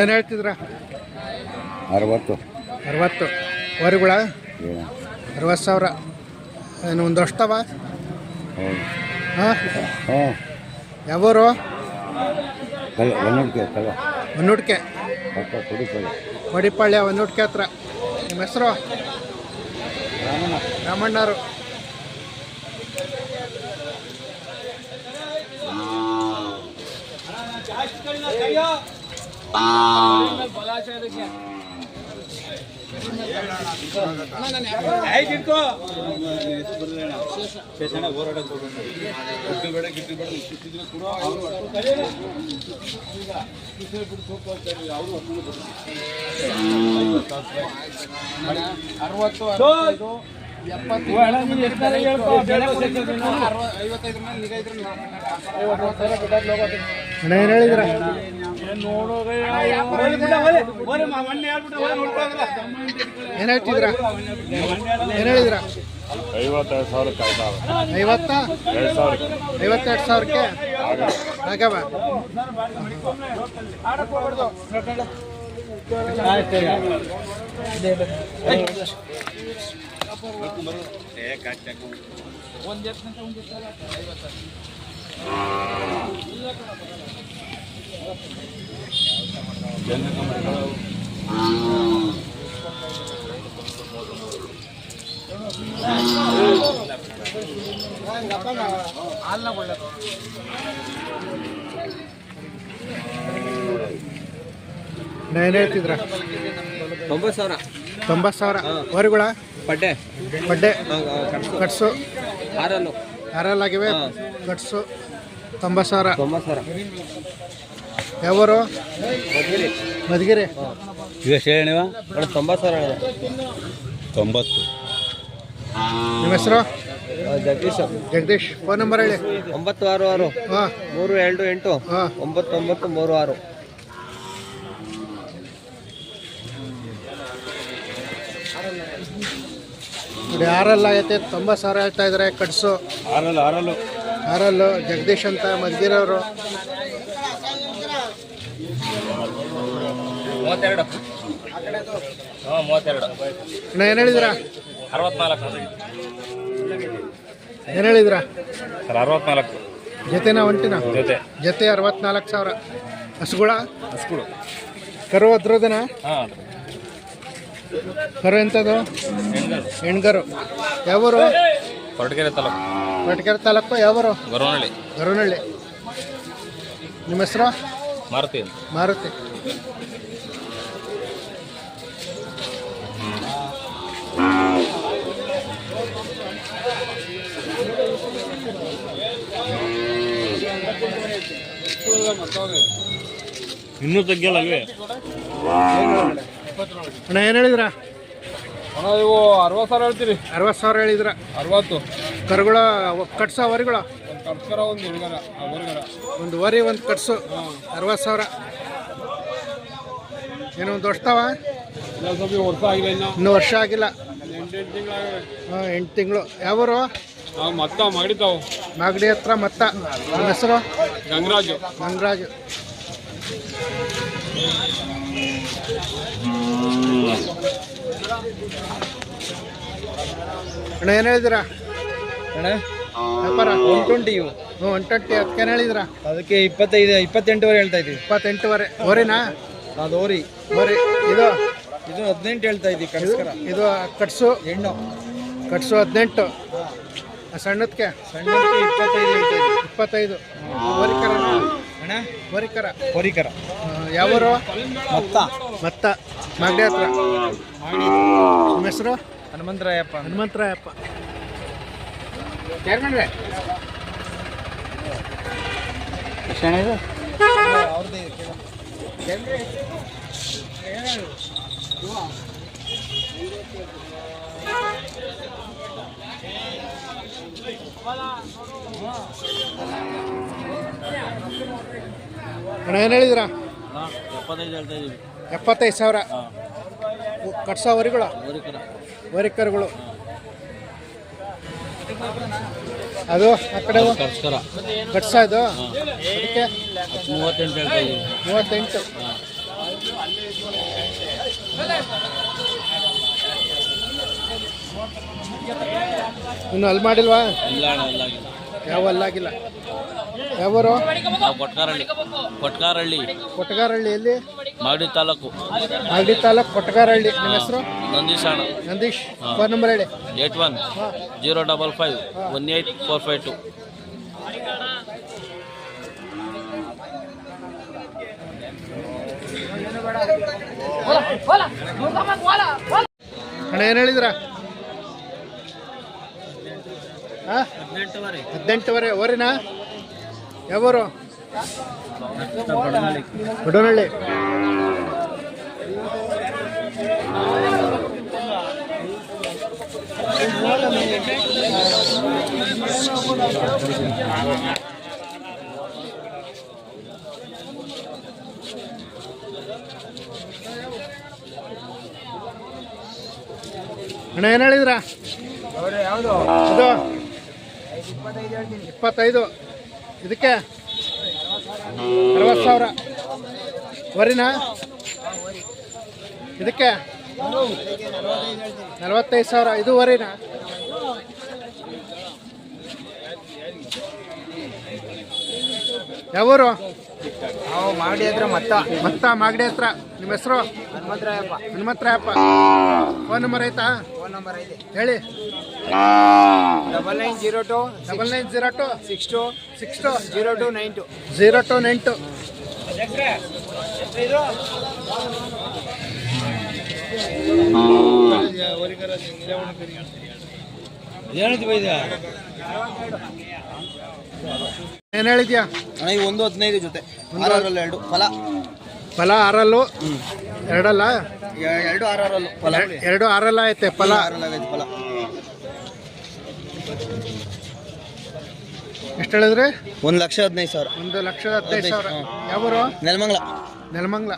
ಏನು ಹೇಳ್ತಿದ್ರ? ಅರವತ್ತು. ಅರವತ್ತು. ವರಿಗಳ ಅರವತ್ತು ಸಾವಿರ. ಏನು ಒಂದು ಅಷ್ಟವ? ಹಾಂ? ಹ್ಞೂ ಯಾವೂರು? ಕಲ ಒಂದೊಂದು ಹತ್ರ. ನಿಮ್ಮ ಹೆಸರು? ಕೊಡಿ ಕಲ ರಾಮಣ್ಣರು ಅಣ್ಣ ಏನು ಹೇಳಿದ್ರ ಏನು ಹೇಳ್ತಿದ್ರ ಏನು ಹೇಳಿದ್ರ ಐವತ್ತೈದು ಸಾವಿರಕ್ಕೆ ಐವತ್ತ? ಎರಡು ಸಾವಿರಕ್ಕೆ. ಐವತ್ತೆರಡು ಸಾವಿರಕ್ಕೆ? ಆಗವ ಅಣ್ಣ ಏನು ಹೇಳ್ತಿದ್ರ? ತೊಂಬತ್ತು ಸಾವಿರ. ತೊಂಬತ್ತು ಸಾವಿರ. ವರಿಗಳ? ಬಡ್ಡೆ. ಬಡ್ಡೆ. ಕಟ್ಸು. ಆರಲ್ಲು ಆರಲ್ಲಾಗಿವೆ ಕಟ್ಸು. ತೊಂಬತ್ತು ಸಾವಿರ. ತೊಂಬತ್ತು ಸಾವಿರ. ಯಾವೂರು? ಮಧುಗಿರಿ. ಈಗ ಎಷ್ಟು ಹೇಳಿ ನೀವು? ಮೇಡಮ್ ತೊಂಬತ್ತು ಸಾವಿರ ಹೇಳಿದೆ ತೊಂಬತ್ತು. ನಿಮ್ಮ ಹೆಸರು? ಜಗದೀಶ್ ಜಗದೀಶ್. ಫೋನ್ ನಂಬರ್ ಹೇಳಿ. ಒಂಬತ್ತು ಆರು ಆರು. ಹಾಂ. ಮೂರು ಎರಡು ಎಂಟು. ಹಾಂ. ಒಂಬತ್ತು ಒಂಬತ್ತು ಮೂರು ಆರು. ನೋಡಿ ಆರಲ್ಲ ಆಗೈತೆ ತೊಂಬತ್ತು ಸಾವಿರ ಹೇಳ್ತಾ ಇದ್ದಾರೆ ಕಟ್ಸು. ಆರಲ್ಲು ಆರಲ್ಲು. ಆರಲ್ಲು ಜಗದೀಶ್ ಅಂತ ಮಧುಗಿರವರು ಮೂವತ್ತೆರಡು. ಹಾಂ ಮೂವತ್ತೆರಡು. ಅಣ್ಣ ಏನು ಹೇಳಿದ್ರ ಅರವತ್ನಾಲ್ಕು. ಏನು ಹೇಳಿದ್ರ ಸರ್ ಅರವತ್ನಾಲ್ಕು. ಜೊತೆನ ಒಂಟಿನ? ಜೊತೆ. ಜೊತೆ ಅರವತ್ನಾಲ್ಕು ಸಾವಿರ. ಹಸುಗಳ? ಹಸ್ಗಳು. ಕರು ಅದ್ರದನ? ಹಾಂ ಕರು ಎಂಥದ್ದು? ಹೆಣ್ಗರು. ಯಾವೂರು? ಕೊರಟಗೆರೆ ತಾಲೂಕು. ಕೊಟ್ಗೆರೆ ತಾಲೂಕು ಯಾವರು? ಗೊರವನಹಳ್ಳಿ. ಗರುನಹಳ್ಳಿ ನಿಮ್ಮ ಹೆಸರು? ಮಾರುತಿ ಮಾರುತಿ. ಇನ್ನೂ ತಗ್ಗಿಲ್ಲ ಇವೆ? ಅಣ್ಣ ಏನು ಹೇಳಿದ್ರ? ಅಣ್ಣ ಇವು ಅರವತ್ತು ಸಾವಿರ ಹೇಳ್ತೀರಿ. ಅರವತ್ತು ಸಾವಿರ ಹೇಳಿದ್ರ? ಅರವತ್ತು. ಕರುಗಳ ಕಟ್ಸ ವರಿಗಳ ಒಂದು ಕರ್ಕರ ಒಂದು ಹುಡುಗರ ಹುಡುಗರ. ಒಂದು ವರಿ ಒಂದು ಕಟ್ಸು. ಅರವತ್ತು ಸಾವಿರ. ಏನೋ ಒಂದು ವರ್ಷತಾವ ವರ್ಷ ಆಗಿಲ್ಲ ಇನ್ನು. ವರ್ಷ ಆಗಿಲ್ಲ. ಹಾಂ ಎಂಟು ತಿಂಗಳು. ಯಾವರು? ಮತ್ತೆ ಮತ್ತ ಮಾಡಿತಾವು ಮಾಗಡಿ ಹತ್ರ ಮತ್ತ. ನಿಮ್ಮ ಹೆಸರು? ಗಂಗರಾಜು ಗಂಗರಾಜು ಅಣ್ಣ ಏನು ಹೇಳಿದಿರಾ ಅಣ್ಣ ವ್ಯಾಪಾರ? ಒನ್ ಟ್ವೆಂಟಿ ಇವು. ಹ್ಞೂ ಒನ್ ಟ್ವೆಂಟಿ ಅದಕ್ಕೇನು ಹೇಳಿದಿರಾ ಅದಕ್ಕೆ ಇಪ್ಪತ್ತೈದು ಇಪ್ಪತ್ತೆಂಟುವರೆ ಹೇಳ್ತಾ ಇದ್ದೀವಿ. ಇಪ್ಪತ್ತೆಂಟುವರೆ. ಓರಿನಾ ಅದು ಓರಿ ಓರಿ ಇದು? ಇದು ಹದಿನೆಂಟು ಹೇಳ್ತಾ ಇದ್ದೀವಿ ಕಟ್ಸ್ಕರ ಇದು ಕಟ್ಸು? ಹೆಣ್ಣು. ಕಟ್ಸು ಹದಿನೆಂಟು. ಸಣ್ಣದಕ್ಕೆ ಸಣ್ಣಕ್ಕೆ ಇಪ್ಪತ್ತೈದು ಹೇಳ್ತಾ ಇದ್ದೀವಿ. ಇಪ್ಪತ್ತೈದು. ಓರಿಕರ ಅಣ್ಣ? ಹೊರಿಕರ. ಹೋರಿಕರ. ಯಾವರು? ಮತ್ತ. ಮತ್ತ. ಮಾಗಡಿ ಹತ್ರ. ನಿಮ್ಮ ಹೆಸರು? ಹನುಮಂತರಾಯಪ್ಪ ಹನುಮಂತರಾಯಪ್ಪ. ಅವ್ರದ್ದೇ ಅಣ್ಣ ಏನು ಹೇಳಿದಿರಾ? ಎಪ್ಪತ್ತೈದು ಹೇಳ್ತಾ ಇದ್ದೀವಿ ಎಪ್ಪತ್ತೈದು ಸಾವಿರ. ಕಟ್ಸೋ ವರಿಗಳು? ವರಿಕರ್ಗಳು. ಅದು ಆ ಕಡೆ ಕಟ್ಸ ಇದು ಅದಕ್ಕೆ? ಮೂವತ್ತೆಂಟು ಇನ್ನು ಅಲ್ಲಿ ಮಾಡಿಲ್ವಾ? ಇಲ್ಲ ಅಣ್ಣ ಯಾವರು? ನಾವು ಕೊಟ್ಕಾರಳ್ಳಿ. ಕೊಟ್ಕಾರಳ್ಳಿ. ಕೊಟ್ಟಗಾರಹಳ್ಳಿ ಎಲ್ಲಿ? ಮಾಗಡಿ ತಾಲೂಕು. ಮಾಗಡಿ ತಾಲೂಕು ಕೊಟ್ಟಗಾರಹಳ್ಳಿ ನಿಮ್ಮ ಹೆಸರು? ನಂದೀಶ್ ಅಣ್ಣ. ನಂದೀಶ್. ಫೋನ್ ನಂಬರ್ ಹೇಳಿ. Eight one zero double five one eight four five two. ಅಣ್ಣ ಏನು ಹೇಳಿದ್ರ? ಹಾಂ? ಹದಿನೆಂಟುವರೆ. ಹದಿನೆಂಟುವರೆ. ಓರಿನಾ ಯಾವರು? ಬಡವನಹಳ್ಳಿ. ಅಣ್ಣ ಏನು ಹೇಳಿದ್ರ? ಯಾವುದು? ಅದು ಇಪ್ಪತ್ತೈದು. ಇದಕ್ಕೆ ಅರವತ್ತು ಸಾವಿರ. ವರಿನಾ? ಇದಕ್ಕೆ ನಲವತ್ತೈದು ಸಾವಿರ. ಇದು ವರಿನಾ? ಯಾವೂರು? ನಾವು ಮಾಗಡಿ ಹತ್ರ ಮತ್ತ. ಮತ್ತ ಮಾಗಡಿ ಹತ್ರ. ನಿಮ್ಮ ಹೆಸರು? ಹನುಮಂತರಾಯಪ್ಪ. ಹನುಮಂತರಾಯಪ್ಪ. ಫೋನ್ ನಂಬರ್ ಆಯ್ತಾ ಫೋನ್ ನಂಬರ್ ಐತೆ ಹೇಳಿ. Double nine zero two double nine zero two six two six two zero two nine two zero two nine two ಏನ್ ಹೇಳಿದ್ಯಾ? ಅಣ್ಣ ಈ ಒಂದು ಹದಿನೈದು ಜೊತೆ. ಆರಲ್ಲೂ ಎರಡು. ಫಲ. ಫಲ ಆರಲ್ಲು. ಎರಡಲ್ಲ? ಎರಡು ಆರಲ್ಲೂ ಫಲ ಎರಡು ಆರಲ್ಲ ಐತೆ ಫಲ ಫಲ ಎಷ್ಟು ಹೇಳಿದ್ರಿ? ಒಂದು ಲಕ್ಷ ಹದಿನೈದು ಸಾವಿರ. ಒಂದು ಲಕ್ಷದ ಹದಿನೈದು ಸಾವಿರ. ಯಾವರು? ನೆಲಮಂಗ್ಲ. ನೆಲಮಂಗ್ಲ.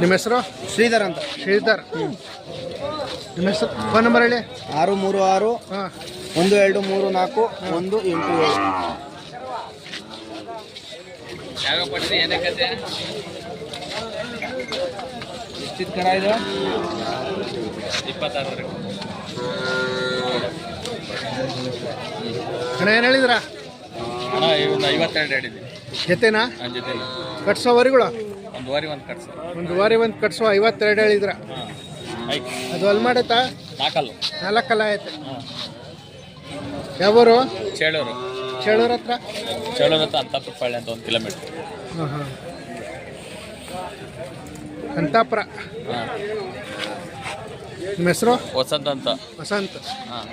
ನಿಮ್ಮ ಹೆಸರು? ಶ್ರೀಧರ್ ಅಂತ. ಶ್ರೀಧರ್. ನಿಮ್ಮ ಹೆಸರು? ಫೋನ್ ನಂಬರ್ ಹೇಳಿ. ಆರು ಮೂರು ಆರು ಹಾಂ. ಒಂದು ಎರಡು ಮೂರು ನಾಲ್ಕು ಒಂದು ಎಂಟು ಏಳು. ಕರ ಇದು ಅಣ್ಣ ಏನು ಹೇಳಿದ್ರ ಐವತ್ತೆರಡು ಹೇಳಿದ್ವಿ. ಜೊತೆನಾ ನನ್ನ ಜೊತೆ ಕಟ್ಸೋ ವರಿಗಳು? ಒಂದು ವಾರಿ ಒಂದು ಕಟ್ಸ. ಒಂದು ವಾರಿ ಒಂದು ಕಟ್ಸೋ ಐವತ್ತೆರಡು ಹೇಳಿದ್ರ? ಆಯ್ತು ಅದು ಅಲ್ಲಿ ಮಾಡೈತಾ? ನಾಲ್ಕಲ್ಲ. ನಾಲ್ಕಲ್ಲ ಐತೆ ಯಾವರು? ಚೇಳೂರು. ಚೇಳೂರು ಹತ್ರ? ಚೇಳೂರು ಹತ್ರ ಅಂತಪ್ಪಳ್ಳಿ ಅಂತ ಒಂದು ಕಿಲೋಮೀಟ್ರ್. ಹಾಂ ಹಾಂ. ಕಂತಾಪುರ ಹಾಂ. ನಿಮ್ಮ ಹೆಸರು? ವಸಂತ ಅಂತ. ವಸಂತ. ಹಾಂ.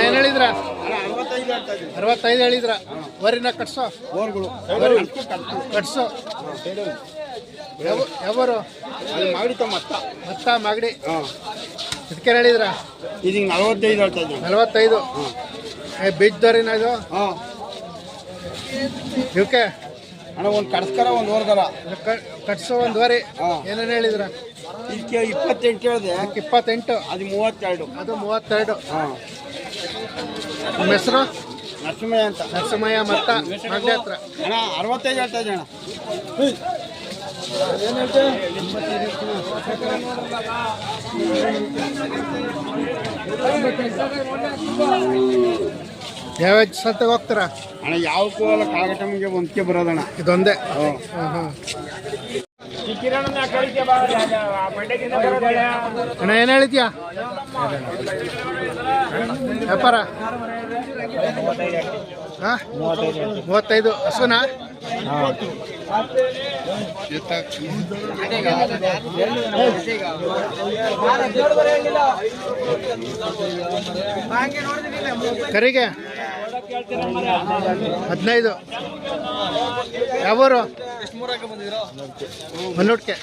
ಏನು ಹೇಳಿದ್ರ? ಅರವತ್ತೈದು ಹೇಳಿದ್ರ? ವರಿನ ಕಟ್ಸೋ. ವರಿ ಕಟ್ಸೋ. ಯಾವ- ಯಾವರು? ಮಾಡಿತ ಮತ್ತ ಮತ್ತ ಮಾಗಡಿ. ಇದಕ್ಕೆ ಹೇಳಿದ್ರ? ಇದೀಗ ನಲವತ್ತೈದು. ಹೇಳ್ತಾ ಇದ್ದೀನಿ ನಲವತ್ತೈದು ಏ ಬೀಜದವ್ರಿನ ಇದು? ಹಾಂ. ಇವಕ್ಕೆ ಅಣ್ಣ ಒಂದು ಕಡ್ಸ್ಕರ ಒಂದು ಓರ್ಗರ ಕಟ್ಸೋ ಒಂದು ವರಿ ಹಾ. ಏನೇನು ಹೇಳಿದ್ರ? ಇದಕ್ಕೆ ಇಪ್ಪತ್ತೆಂಟು ಹೇಳಿದೆ ಇಪ್ಪತ್ತೆಂಟು? ಅದು ಮೂವತ್ತೆರಡು. ಅದು ಮೂವತ್ತೆರಡು. ಹಾಂ. ನಿಮ್ಮ ಹೆಸರು? ನರಸಿಂಹಯ್ಯ ಅಂತ. ನರಸಿಂಹಯ್ಯ ಮತ್ತ ಹತ್ರ. ಅಣ್ಣ ಅರವತ್ತೈದು ಹೇಳ್ತಾ ಇದ್ದೀನಿ ಅಣ್ಣ. ಯಾವ ಸಂತೆಗೆ ಹೋಗ್ತೀರಾ? ಅಣ್ಣ ಯಾವಕ್ಕೂ ಅಲ್ಲ ಕಾಗಟಮ್ಗೆ ಒಂದಕ್ಕೆ ಬರೋದಣ್ಣ. ಇದೊಂದೇ? ಹಾಂ. ಹಾಂ ಹಾಂ. ಅಣ್ಣ ಏನು ಹೇಳಿದ್ಯಾ ವ್ಯಾಪಾರ? ಹಾಂ? ಮೂವತ್ತೈದು. ಹಸುನಾ? ಕರಿಗೆ ಹದಿನೈದು. ಯಾವೂರು? ಮನ್ನೂಟ್ಕೆ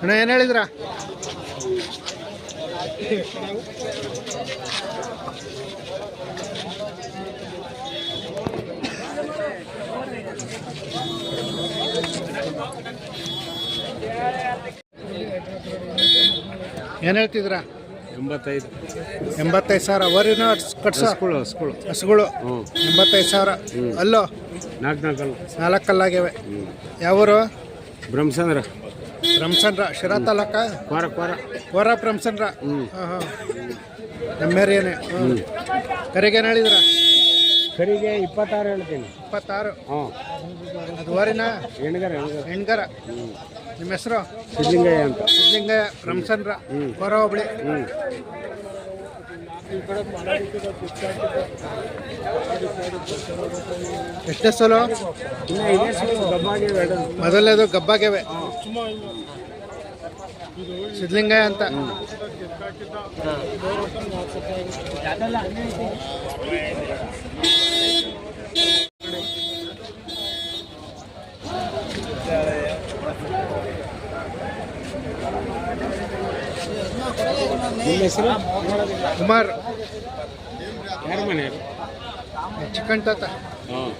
ಅಣ್ಣ ಏನು ಹೇಳಿದ್ರ? ಏನು ಹೇಳ್ತಿದ್ರ? ಎಂಬತ್ತೈದು. ಎಂಬತ್ತೈದು ಸಾವಿರ. ವರಿನ ಕಟ್ಸ. ಹಸ್ಗಳು ಹಸುಗಳು ಎಂಬತ್ತೈದು ಸಾವಿರ. ಅಲ್ಲೋ. ನಾಲ್ಕು ನಾಲ್ಕಲ್ಲ? ನಾಲ್ಕಲ್ಲಾಗಿವೆ ಯಾವೂರು? ಬ್ರಹ್ಮಸಂದ್ರ. ರಮಸನ್ರ ಶಿರಾ ತಾಲೂಕ ಕೋರ ಕೋರ. ಕೋರ ಬ್ರಹ್ಮಸಂದ್ರ. ಹಾಂ ಹಾಂ. ಕರಿಗೆ ಹ್ಞೂ ಕರಿಗೇನು ಹೇಳಿದ್ರ? ಕರಿಗೆ ಇಪ್ಪತ್ತಾರು ಹೇಳ್ತೀನಿ. ಇಪ್ಪತ್ತಾರು? ಹಾಂ. ಅದು ಹೆಣ್ಗರ ಹೆಣ್ಗರ. ನಿಮ್ಮ ಹೆಸರು? ಸಿದ್ಲಿಂಗಯ್ಯ ಅಂತ. ಸಿದ್ಲಿಂಗಯ್ಯ ಬ್ರಹ್ಮಸಂದ್ರ ಕೋರ ಹೋಬಳಿ. ಎಷ್ಟೇ ಸಲ? ಮೊದಲನೇದು ಗಬ್ಬಾಗೆವೆ. ಸಿದ್ಲಿಂಗ ಅಂತ. ನಿಮ್ಮ ಹೆಸರು? ಕುಮಾರ್. ಯಾರ ಚಿಕನ್ ತಾತ. ಹಾಂ.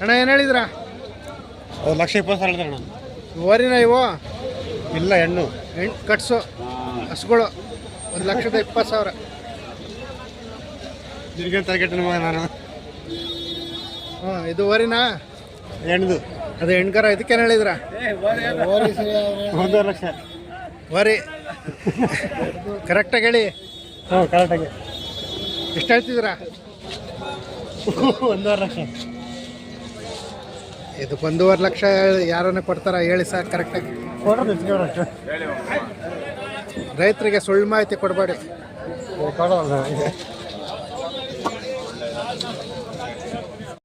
ಅಣ್ಣ ಏನು ಹೇಳಿದ್ರ? ಲಕ್ಷ ಇಪ್ಪತ್ತು ಸಾವಿರ ಹೇಳ್ತಾರೆ ಅಣ್ಣ. ಓರಿನ ಇವು? ಇಲ್ಲ ಹೆಣ್ಣು. ಹೆಣ್ಣು ಕಟ್ಸು. ಹಸುಗಳು. ಒಂದು ಲಕ್ಷದ ಇಪ್ಪತ್ತು ಸಾವಿರ. ತಿರ್ಗಿ ತರಗೆಟ್ಟಿನ ಮಗ ನಾನು? ಹಾಂ ಇದು ಓರಿನಾ? ಹೆಣ್ದು. ಅದು ಹೆಣ್ಕರ ಇದಕ್ಕೇನು ಹೇಳಿದ್ರ? ಒಂದೂವರೆ ಲಕ್ಷ. ಓರಿ ಕರೆಕ್ಟಾಗಿ ಹೇಳಿ. ಹಾಂ ಕರೆಕ್ಟಾಗಿ ಎಷ್ಟು ಹೇಳ್ತಿದ್ದೀರಾ? ಒಂದೂವರೆ ಲಕ್ಷ. ಇದಕ್ಕೆ ಒಂದೂವರೆ ಲಕ್ಷ ಯಾರನ್ನ ಕೊಡ್ತಾರ ಹೇಳಿ ಸರ್ ಕರೆಕ್ಟಾಗಿ ರೈತರಿಗೆ ಸುಳ್ಳು ಮಾಹಿತಿ ಕೊಡಬೇಡಿ.